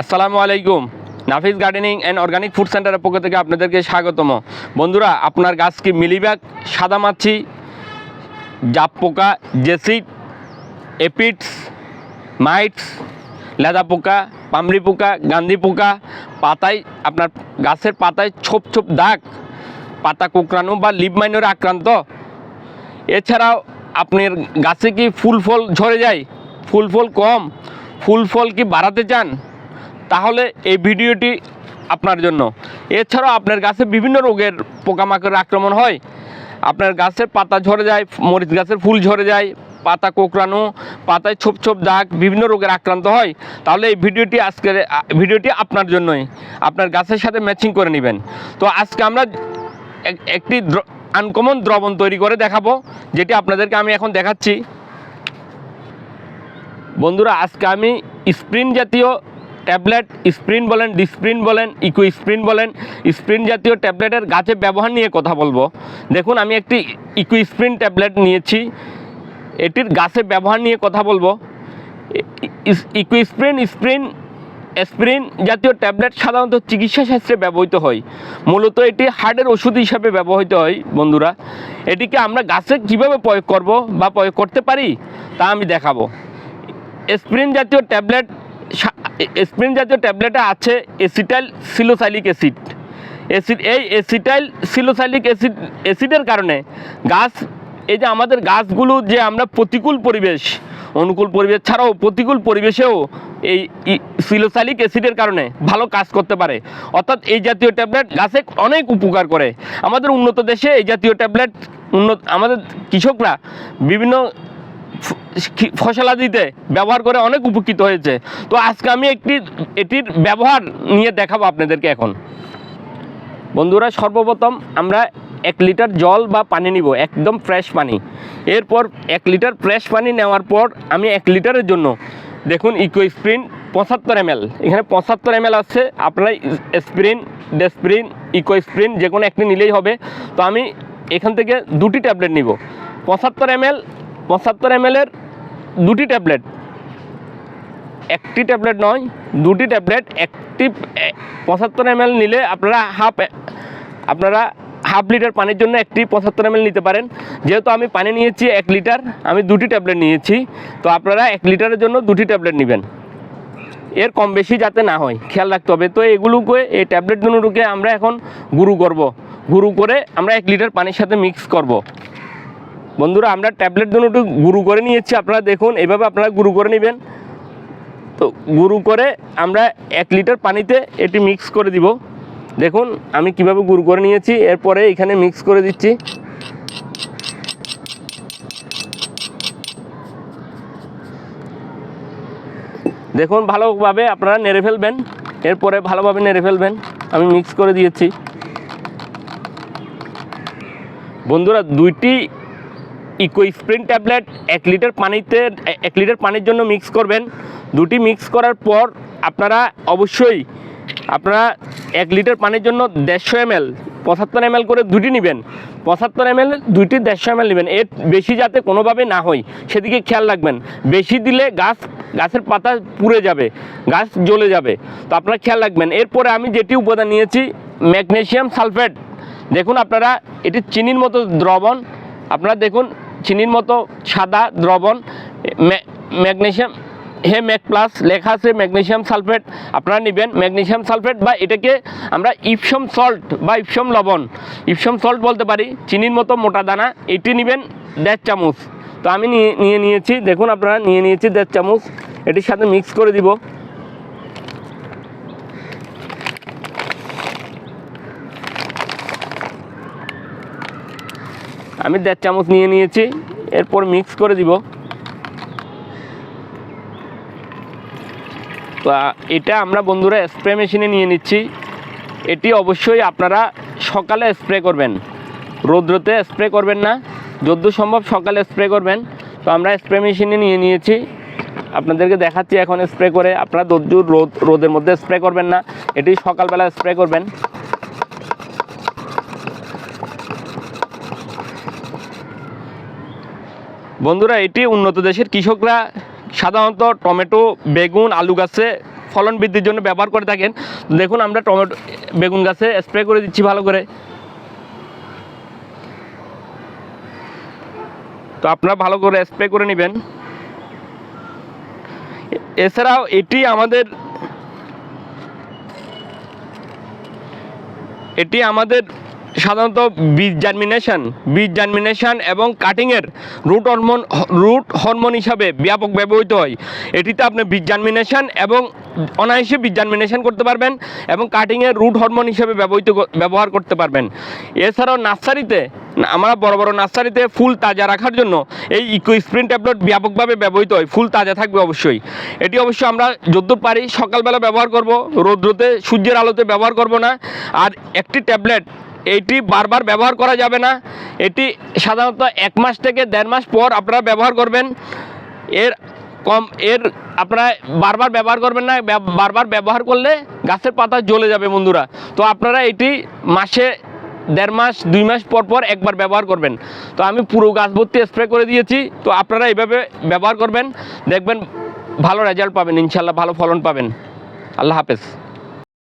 আসসালামু আলাইকুম। Nafis gardening and organic food সেন্টারের পক্ষ থেকে আপনাদেরকে স্বাগতম। বন্ধুরা, আপনার গাছ কি মিলিব্যাগ, সাদা মাছি, জাপ পোকা, জেসিড, এপিডস, মাইটস, লেদা পোকা পামড়ি পোকা, গান্ধি পোকা, পাতায়, আপনার গাছের পাতায় ছোপ ছোপ দাগ, পাতা কোঁকড়ানো বা লিপ মাইনরে আক্রান্ত। এছাড়াও আপনার গাছে কি ফুল ফল ঝরে যায়? ফুল ফল কম? ফুল ফল কি বাড়াতে চান? তাহলে এই ভিডিওটি আপনার জন্য। এছাড়াও আপনার গাছে বিভিন্ন রোগের পোকামাকড়ের আক্রমণ হয়। আপনার গাছের পাতা ঝরে যায়, মরিচ গাছের ফুল ঝরে যায়, পাতা কোঁকড়ানো, পাতায় ছোপ ছোপ দাগ, বিভিন্ন রোগের আক্রান্ত হয়। তাহলে এই ভিডিওটি আজকের ভিডিওটি আপনার জন্যই। আপনার গাছের সাথে ম্যাচিং করে নেবেন। তো আজকে আমরা এক- একটি আনকমন দ্রবণ তৈরি করে দেখাবো, যেটি আপনাদেরকে আমি এখন দেখাচ্ছি। বন্ধুরা, আজকে আমি স্প্রিন জাতীয় ট্যাবলেট, স্প্রিন বলেন, ডিসপ্রিন বলেন, ইকো স্প্রিন বলেন, স্প্রিন জাতীয় ট্যাবলেটের গাছে ব্যবহার নিয়ে কথা বলব। দেখুন, আমি একটি ইকো স্প্রিন ট্যাবলেট নিয়েছি। এটির গাছে ব্যবহার নিয়ে কথা বলব। ইকো স্প্রিন স্প্রিন স্প্রিন জাতীয় ট্যাবলেট সাধারণত চিকিৎসা শাস্ত্রে ব্যবহৃত হয়। মূলত এটি হার্টের ওষুধ হিসাবে ব্যবহৃত হয়, বন্ধুরা। এটিকে আমরা গাছে কীভাবে প্রয়োগ করব বা প্রয়োগ করতে পারি তা আমি দেখাবো। স্প্রিন জাতীয় ট্যাবলেট স্প্রিন জাতীয় ট্যাবলেটে আছে এসিটাইল সিলোসাইলিক অ্যাসিড। অ্যাসিড এই এসিটাইল সিলোসাইলিক অ্যাসিড অ্যাসিডের কারণে গাছ এই যে আমাদের গাছগুলো যে আমরা প্রতিকূল পরিবেশ, অনুকূল পরিবেশ ছাড়াও প্রতিকূল পরিবেশেও এই সিলোসাইলিক অ্যাসিডের কারণে ভালো কাজ করতে পারে। অর্থাৎ এই জাতীয় ট্যাবলেট গাছে অনেক উপকার করে। আমাদের উন্নত দেশে এই জাতীয় ট্যাবলেট উন্নত আমাদের কৃষকরা বিভিন্ন ফসলাদিতে ব্যবহার করে অনেক উপকৃত হয়েছে। তো আজকে আমি একটি, এটির ব্যবহার নিয়ে দেখাবো আপনাদেরকে এখন। বন্ধুরা, সর্বপ্রথম আমরা এক লিটার জল বা পানি নিব, একদম ফ্রেশ পানি। এরপর এক লিটার ফ্রেশ পানি নেওয়ার পর আমি এক লিটারের জন্য, দেখুন ইকো স্প্রিন পঁচাত্তর এম এখানে পঁচাত্তর এম আছে, আপনারা স্প্রিন ডেসপ্রিন ইকো স্প্রিন যে কোনো একটি নিলেই হবে। তো আমি এখান থেকে দুটি ট্যাবলেট নিব। পঁচাত্তর এম এল পঁচাত্তর এম এর দুটি ট্যাবলেট। একটি ট্যাবলেট নয়, দুটি ট্যাবলেট, একটি পঁচাত্তর এম নিলে আপনারা হাফ আপনারা হাফ লিটার পানির জন্য একটি পঁচাত্তর এম নিতে পারেন। যেহেতু আমি পানি নিয়েছি এক লিটার, আমি দুটি ট্যাবলেট নিয়েছি, তো আপনারা এক লিটারের জন্য দুটি ট্যাবলেট নেবেন। এর কম বেশি যাতে না হয়, খেয়াল রাখতে হবে। তো এগুলোকে, এই ট্যাবলেট দুটোকে আমরা এখন গুঁড়ো করব। গুঁড়ো করে আমরা এক লিটার পানির সাথে মিক্স করব। বন্ধুরা, আমরা ট্যাবলেট দুটো গুঁড়ো করে নিয়েছি, আপনারা দেখুন, এভাবে আপনারা গুঁড়ো করে নেবেন। তো গুঁড়ো করে আমরা এক লিটার পানিতে এটি মিক্স করে দিব। দেখুন, আমি কীভাবে গুঁড়ো করে নিয়েছি, এরপরে এখানে মিক্স করে দিচ্ছি। দেখুন, ভালোভাবে আপনারা নেড়ে ফেলবেন, এরপরে ভালোভাবে নেড়ে ফেলবেন, আমি মিক্স করে দিয়েছি। বন্ধুরা, দুইটি ইকো স্প্রিন ট্যাবলেট এক লিটার পানিতে, এক লিটার পানির জন্য মিক্স করবেন। দুটি মিক্স করার পর আপনারা অবশ্যই, আপনারা এক লিটার পানির জন্য দেড়শো এম এল পঁচাত্তর এম করে দুটি নেবেন। পঁচাত্তর এম এল দুইটি দেড়শো এম এল নেবেন। এর বেশি যাতে কোনোভাবে না হয়, সেদিকে খেয়াল রাখবেন। বেশি দিলে গাছ, গাছের পাতা পুড়ে যাবে, গাছ জ্বলে যাবে। তো আপনারা খেয়াল রাখবেন। এরপরে আমি যেটি উপাদান নিয়েছি, ম্যাগনেসিয়াম সালফেট। দেখুন আপনারা, এটি চিনির মতো দ্রবণ। আপনারা দেখুন চিনির মতো সাদা দ্রবণ ম্যাগনেশিয়াম, হে ম্যাক প্লাস লেখা আছে ম্যাগনেশিয়াম সালফেট, আপনারা নেবেন ম্যাগনেশিয়াম সালফেট বা এটাকে আমরা ইপসম সল্ট বা ইপসম লবণ, ইপসম সল্ট বলতে পারি, চিনির মতো মোটা দানা, এটি নেবেন দেড় চামচ। তো আমি নিয়ে নিয়ে নিয়েছি, দেখুন আপনারা নিয়ে নিয়েছি দেড় চামচ, এটির সাথে মিক্স করে দিব। আমি দেড় চামচ নিয়ে নিয়েছি, এরপর মিক্স করে দিব। তো এটা আমরা বন্ধুরা স্প্রে মেশিনে নিয়ে নিচ্ছি। এটি অবশ্যই আপনারা সকালে স্প্রে করবেন। রৌদ্রতে স্প্রে করবেন না যদ্য সম্ভব সকালে স্প্রে করবেন। তো, আমরা স্প্রে মেশিনে নিয়ে নিয়েছি। আপনাদেরকে দেখাচ্ছি এখন স্প্রে করে। আপনারা দদ্দুর রোদ, রোদের মধ্যে স্প্রে করবেন না। এটি সকালবেলা স্প্রে করবেন। বন্ধুরা, এটি উন্নত দেশের কৃষকরা সাধারণত টমেটো, বেগুন, আলু গাছে ফলন বৃদ্ধির জন্য ব্যবহার করে থাকেন। দেখুন, আমরা টমেটো, বেগুন গাছে স্প্রে করে দিচ্ছি ভালো করে। তো আপনারা ভালো করে স্প্রে করে নেবেন। এছাড়াও এটি আমাদের এটি আমাদের সাধারণত বীজ জার্মিনেশন বীজ জার্মিনেশন এবং কাটিংয়ের রুট হরমোন রুট হরমোন হিসাবে ব্যাপক ব্যবহৃত হয়। এটিতে আপনি বীজ জার্মিনেশন এবং অনায়াসে বীজ জার্মিনেশন করতে পারবেন এবং কাটিংয়ের রুট হরমোন হিসাবে ব্যবহৃত ব্যবহার করতে পারবেন। এছাড়াও নার্সারিতে আমরা বড় বড় নার্সারিতে ফুল তাজা রাখার জন্য এই ইকো স্প্রিন ট্যাবলেট ব্যাপকভাবে ব্যবহৃত হয়। ফুল তাজা থাকবে অবশ্যই। এটি অবশ্যই আমরা যদ্দূর পারি সকালবেলা ব্যবহার করব, রৌদ্রতে সূর্যের আলোতে ব্যবহার করব না। আর একটি ট্যাবলেট এইটি বারবার ব্যবহার করা যাবে না। এটি সাধারণত এক মাস থেকে দেড় মাস পর আপনারা ব্যবহার করবেন। এর কম, এর আপনারা বারবার ব্যবহার করবেন না বারবার ব্যবহার করলে গাছের পাতা জ্বলে যাবে বন্ধুরা। তো আপনারা এটি মাসে দেড় মাস, দুই মাস পর পর একবার ব্যবহার করবেন। তো আমি পুরো গাছ ভর্তি স্প্রে করে দিয়েছি। তো আপনারা এইভাবে ব্যবহার করবেন। দেখবেন ভালো রেজাল্ট পাবেন ইনশাল্লাহ ভালো ফলন পাবেন। আল্লাহ হাফেজ।